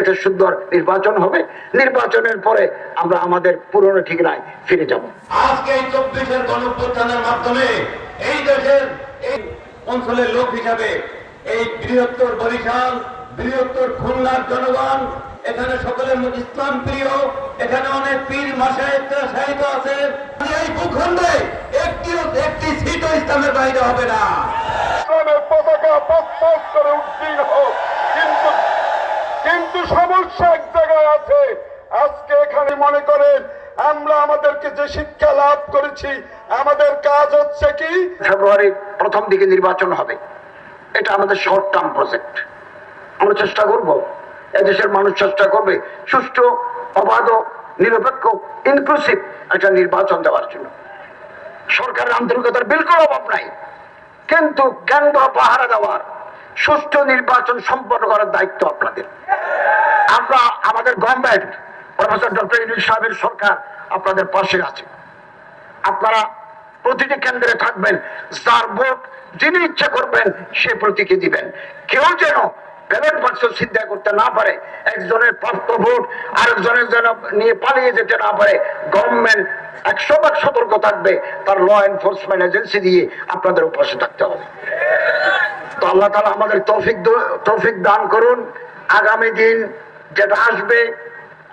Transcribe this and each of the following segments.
এটা সুন্দর নির্বাচন হবে। নির্বাচনের পরে আমরা আমাদের পুরনো ঠিকানায় ফিরে যাব। আজকে এই চব্বিশের গণপ্রত্যানের মাধ্যমে এই দেশের এই অঞ্চলের লোক হিসাবে এই বৃহত্তর বরিশাল বৃহত্তর খুলনার জনগণ এখানে সকলে ইসলাম প্রিয় এখানে অনেক পীর মাসে সাহিত্য আছে। এই ভূখণ্ডে একটি একটি সিটও ইসলামের বাইরে হবে না। ইসলামের পতাকা করে উদ্দীন হোক কিন্তু কিন্তু সমস্যা এক জায়গায় আছে। আজকে এখানে মনে করেন, আমরা আমাদেরকে যে শিক্ষা লাভ করেছি, আমাদের কাজ হচ্ছে কি? ফেব্রুয়ারি প্রথম দিকে নির্বাচন হবে। এটা আমাদের শর্ট টার্ম প্রজেক্ট। আমরা চেষ্টা করব, এদেশের মানুষ চেষ্টা করবে সুষ্ঠু, অবাধ, নিরপেক্ষ ইনক্লুসিভ একটা নির্বাচন দেওয়ার জন্য। সরকারের আন্তরিকতার বিলকুল অভাব নাই। কিন্তু কেন্দ্র পাহারা দেওয়ার সুষ্ঠু নির্বাচন সম্পন্ন করার দায়িত্ব আপনাদের। আমরা আমাদের গভর্নমেন্ট প্রফেসর ডক্টর ইনুল সাহেবের সরকার আপনাদের পাশে আছে। আপনারা প্রতিটি কেন্দ্রে থাকবেন, যার ভোট যিনি ইচ্ছা করবেন সে প্রতীকে দিবেন। কেউ যেন ব্যালট বাক্স করতে না পারে, একজনের প্রাপ্ত ভোট আরেকজনের যেন নিয়ে পালিয়ে যেতে না পারে গভর্নমেন্ট একশো ভাগ সতর্ক থাকবে, তার ল এনফোর্সমেন্ট এজেন্সি দিয়ে আপনাদের উপাসে থাকতে হবে। তো আল্লাহ তালা আমাদের তৌফিক তৌফিক দান করুন। আগামী দিন যেটা আসবে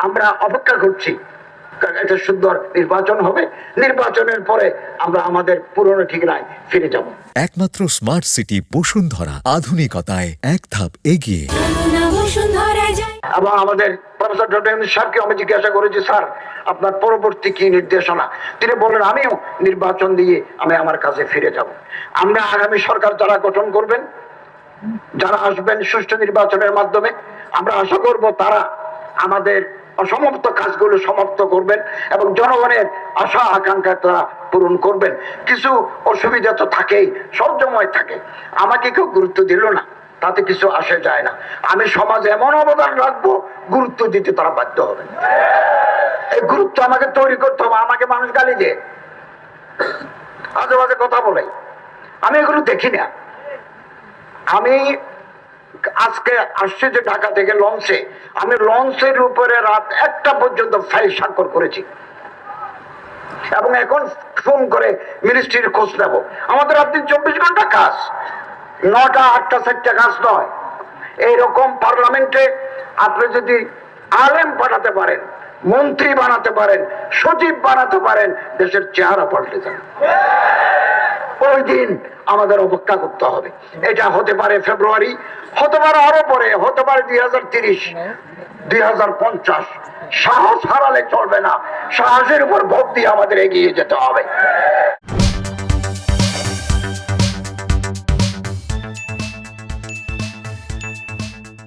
আমরা অপেক্ষা করছি। কারণ এটা সুন্দর নির্বাচন হবে। নির্বাচনের পরে আমরা আমাদের পুরনো ঠিকানায় ফিরে যাব। একমাত্র স্মার্ট সিটি বসুন্ধরা আধুনিকতায় এক ধাপ এগিয়ে। যায় এবং আমাদের প্রফেসর আমি জিজ্ঞাসা করেছি, স্যার, আপনার পরবর্তী কি নির্দেশনা? তিনি আমিও নির্বাচন দিয়ে আমি আমার কাছে ফিরে যাব। আমরা আগামী সরকার যারা গঠন করবেন, যারা আসবেন সুষ্ঠু নির্বাচনের মাধ্যমে, আমরা আশা করব তারা আমাদের অসমাপ্ত কাজগুলো সমাপ্ত করবেন এবং জনগণের আশা, আকাঙ্ক্ষা তারা পূরণ করবেন। কিছু অসুবিধা তো থাকেই, সব সবসময় থাকে। আমাকে কেউ গুরুত্ব দিল না। তাতে কিছু আসে যায় না। আমি সমাজে এমন অবদান রাখব, গুরুত্ব দিতে তারা বাধ্য হবে। এই গুরুত্ব আমাকে তৈরি করতে হবে, আমাকে মানুষ গালি দেয় আজে বাজে কথা বলে। আমি এগুলো দেখি না। আমি আজকে আসছে যে ঢাকা থেকে লঞ্চে। আমি লঞ্চের উপরে রাত একটা পর্যন্ত ফাইল স্বাক্ষর করেছি। এবং এখন ফোন করে মিনিস্ট্রির খোঁজ নেব। আমাদের আপনি চব্বিশ ঘণ্টা কাজ। নটা, আটটা, চারটা কাজ নয়। এইরকম পার্লামেন্টে আপনি যদি আলেম পাঠাতে পারেন, মন্ত্রী বানাতে পারেন, সচিব বানাতে পারেন, দেশের চেহারা পাল্টে যাবে। ওই দিন আমাদের অপেক্ষা করতে হবে। এটা হতে পারে ফেব্রুয়ারি, হতে পারে আরও পরে, হতে পারে দুই হাজার তিরিশ, দুই হাজার পঞ্চাশ। সাহস হারালে চলবে না। সাহসের উপর ভোট দিয়ে আমাদের এগিয়ে যেতে হবে।